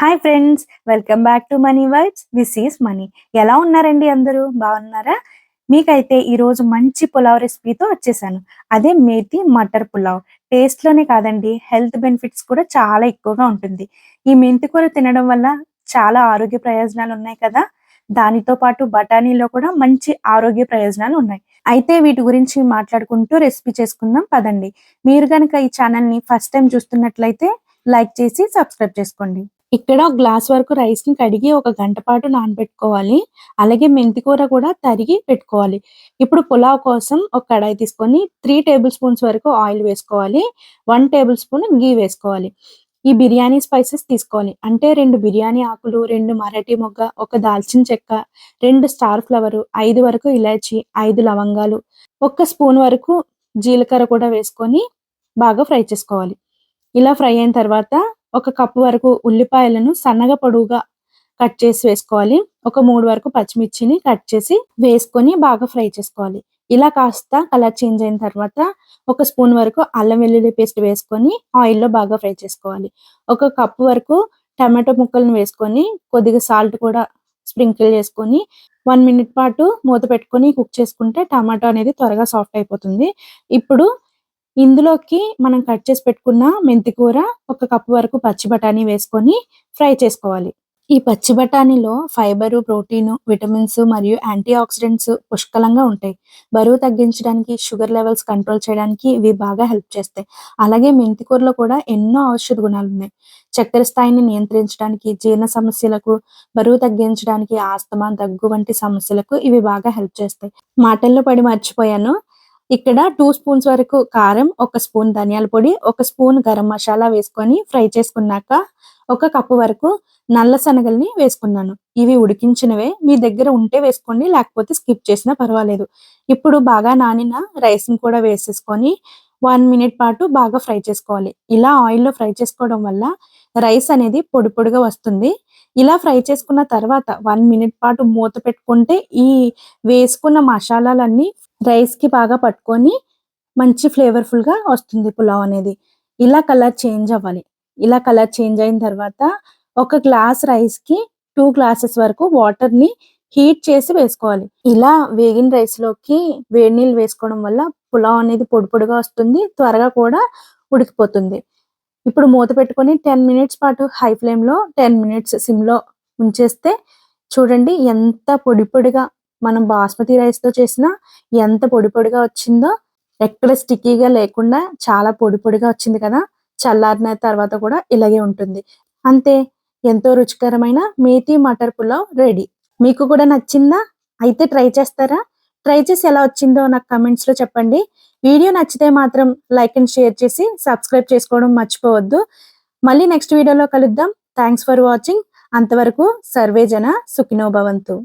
Hi friends welcome back to Money Vibes this is Money ఎలా ఉన్నారండి అందరూ? బాగున్నారా? మీకైతే ఈరోజు మంచి పులావ్ రెసిపీతో వచ్చేసాను. అదే మేతి మటర్ పులావ్. టేస్ట్లోనే కాదండి హెల్త్ బెనిఫిట్స్ కూడా చాలా ఎక్కువగా ఉంటుంది. ఈ మెంతి కూర తినడం వల్ల చాలా ఆరోగ్య ప్రయోజనాలు ఉన్నాయి కదా? దానితో పాటు బఠానీలో కూడా మంచి ఆరోగ్య ప్రయోజనాలు ఉన్నాయి. అయితే వీటి గురించి మాట్లాడుకుంటూ రెసిపీ చేసుకుందాం పదండి. మీరు కనుక ఈ ఛానల్ని ఫస్ట్ టైం చూస్తున్నట్లయితే లైక్ చేసి సబ్స్క్రైబ్ చేసుకోండి. ఇక్కడ ఒక గ్లాస్ వరకు రైస్ని కడిగి ఒక గంట పాటు నానబెట్టుకోవాలి. అలాగే మెంతి కూర కూడా తరిగి పెట్టుకోవాలి. ఇప్పుడు పులావ్ కోసం ఒక కడాయి తీసుకొని త్రీ టేబుల్ స్పూన్స్ వరకు ఆయిల్ వేసుకోవాలి. వన్ టేబుల్ స్పూన్ గీ వేసుకోవాలి. ఈ బిర్యానీ స్పైసెస్ తీసుకోవాలి. అంటే రెండు బిర్యానీ ఆకులు రెండు మరాఠీ మొగ్గ ఒక దాల్చిన చెక్క రెండు స్టార్ ఫ్లవర్ ఐదు వరకు ఇలాచి ఐదు లవంగాలు ఒక్క స్పూన్ వరకు జీలకర్ర కూడా వేసుకొని బాగా ఫ్రై చేసుకోవాలి. ఇలా ఫ్రై అయిన తర్వాత ఒక కప్పు వరకు ఉల్లిపాయలను సన్నగా పొడవుగా కట్ చేసి వేసుకోవాలి. ఒక మూడు వరకు పచ్చిమిర్చిని కట్ చేసి వేసుకొని బాగా ఫ్రై చేసుకోవాలి. ఇలా కాస్త కలర్ చేంజ్ అయిన తర్వాత ఒక స్పూన్ వరకు అల్లం వెల్లుల్లి పేస్ట్ వేసుకొని ఆయిల్లో బాగా ఫ్రై చేసుకోవాలి. ఒక కప్పు వరకు టమాటో ముక్కలను వేసుకొని కొద్దిగా సాల్ట్ కూడా స్ప్రింకిల్ చేసుకొని వన్ మినిట్ పాటు మూత పెట్టుకొని కుక్ చేసుకుంటే టమాటో అనేది త్వరగా సాఫ్ట్ అయిపోతుంది. ఇప్పుడు ఇందులోకి మనం కట్ చేసి పెట్టుకున్న మెంతి కూర ఒక కప్పు వరకు పచ్చి బఠానీ వేసుకొని ఫ్రై చేసుకోవాలి. ఈ పచ్చి బఠానీలో ఫైబర్ ప్రోటీన్ విటమిన్స్ మరియు యాంటీ ఆక్సిడెంట్స్ పుష్కలంగా ఉంటాయి. బరువు తగ్గించడానికి షుగర్ లెవెల్స్ కంట్రోల్ చేయడానికి ఇవి బాగా హెల్ప్ చేస్తాయి. అలాగే మెంతి కూరలో కూడా ఎన్నో ఔషధ గుణాలు ఉన్నాయి. చక్కెర స్థాయిని నియంత్రించడానికి జీర్ణ సమస్యలకు బరువు తగ్గించడానికి ఆస్తమా దగ్గు వంటి సమస్యలకు ఇవి బాగా హెల్ప్ చేస్తాయి. మాటల్లో పడి మర్చిపోయాను. ఇక్కడ టూ స్పూన్స్ వరకు కారం ఒక స్పూన్ ధనియాల పొడి ఒక స్పూన్ గరం మసాలా వేసుకొని ఫ్రై చేసుకున్నాక ఒక కప్పు వరకు నల్ల శనగల్ని వేసుకున్నాను. ఇవి ఉడికించినవే. మీ దగ్గర ఉంటే వేసుకోండి లేకపోతే స్కిప్ చేసినా పర్వాలేదు. ఇప్పుడు బాగా నానిన రైస్ని కూడా వేసేసుకొని వన్ మినిట్ పాటు బాగా ఫ్రై చేసుకోవాలి. ఇలా ఆయిల్లో ఫ్రై చేసుకోవడం వల్ల రైస్ అనేది పొడి పొడిగా వస్తుంది. ఇలా ఫ్రై చేసుకున్న తర్వాత వన్ మినిట్ పాటు మూత పెట్టుకుంటే ఈ వేసుకున్న మసాలాలన్నీ రైస్కి బాగా పట్టుకొని మంచి ఫ్లేవర్ఫుల్గా వస్తుంది పులావ్ అనేది. ఇలా కలర్ చేంజ్ అవ్వాలి. ఇలా కలర్ చేంజ్ అయిన తర్వాత ఒక గ్లాస్ రైస్కి టూ గ్లాసెస్ వరకు వాటర్ని హీట్ చేసి వేసుకోవాలి. ఇలా వేగిన రైస్లోకి వేడి నీళ్ళు వేసుకోవడం వల్ల పులావ్ అనేది పొడి పొడిగా వస్తుంది త్వరగా కూడా ఉడికిపోతుంది. ఇప్పుడు మూత పెట్టుకొని టెన్ మినిట్స్ పాటు హై ఫ్లేమ్లో టెన్ మినిట్స్ సిమ్లో ఉంచేస్తే చూడండి ఎంత పొడి పొడిగా మనం బాస్మతి రైస్తో చేసిన ఎంత పొడి పొడిగా వచ్చిందో ఎక్కడ స్టిక్కీగా లేకుండా చాలా పొడి పొడిగా వచ్చింది కదా చల్లారిన తర్వాత కూడా ఇలాగే ఉంటుంది. అంతే ఎంతో రుచికరమైన మేతి మటర్ పులావ్ రెడీ మీకు కూడా నచ్చిందా? అయితే ట్రై చేస్తారా? ట్రై చేసి ఎలా వచ్చిందో నాకు కమెంట్స్లో చెప్పండి. వీడియో నచ్చితే మాత్రం లైక్ అండ్ షేర్ చేసి సబ్స్క్రైబ్ చేసుకోవడం మర్చిపోవద్దు. మళ్ళీ నెక్స్ట్ వీడియోలో కలుద్దాం. థ్యాంక్స్ ఫర్ వాచింగ్ అంతవరకు సర్వేజన సుఖినో భవంతు.